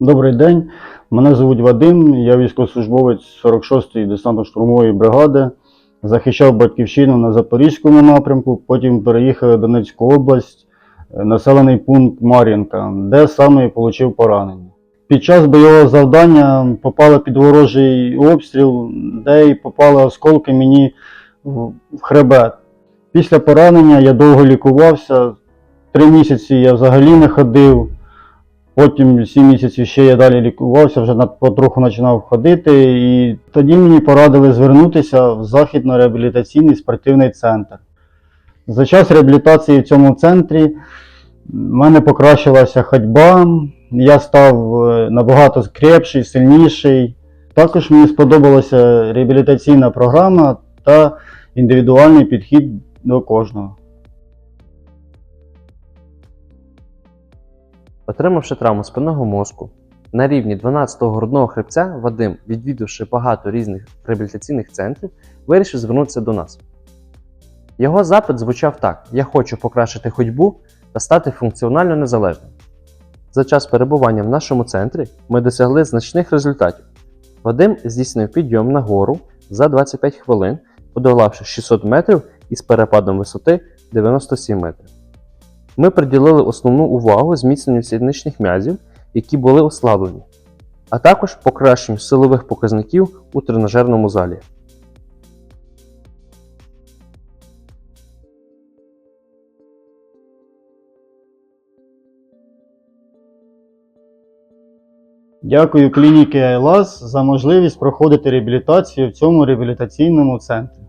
Добрий день, мене звуть Вадим, я військовослужбовець 46-ї десантно-штурмової бригади. Захищав батьківщину на Запорізькому напрямку, потім переїхав в Донецьку область, е, населений пункт Мар'їнка, де саме і отримав поранення. Під час бойового завдання попали під ворожий обстріл, де і попали осколки мені в хребет. Після поранення я довго лікувався. Три місяці я взагалі не ходив. Потім 7 місяців ще я далі лікувався, вже потроху починав ходити. І тоді мені порадили звернутися в західно-реабілітаційний спортивний центр. За час реабілітації в цьому центрі в мене покращилася ходьба, я став е, набагато крепший, сильніший. Також мені сподобалася реабілітаційна програма та індивідуальний підхід до кожного. Отримавши травму спинного мозку, на рівні 12-го грудного хребця Вадим, відвідавши багато різних реабілітаційних центрів, вирішив звернутися до нас. Його запит звучав так: Я хочу покращити ходьбу та стати функціонально незалежним. За час перебування в нашому центрі ми досягли значних результатів. Вадим здійснив підйом на гору за 25 хвилин, подолавши 600 метрів із перепадом висоти 97 метрів. Ми приділили основну увагу зміцненню сідничних м'язів, які були ослаблені, а також покращенню силових показників у тренажерному залі. Дякую клініці Айлас за можливість проходити реабілітацію в цьому реабілітаційному центрі.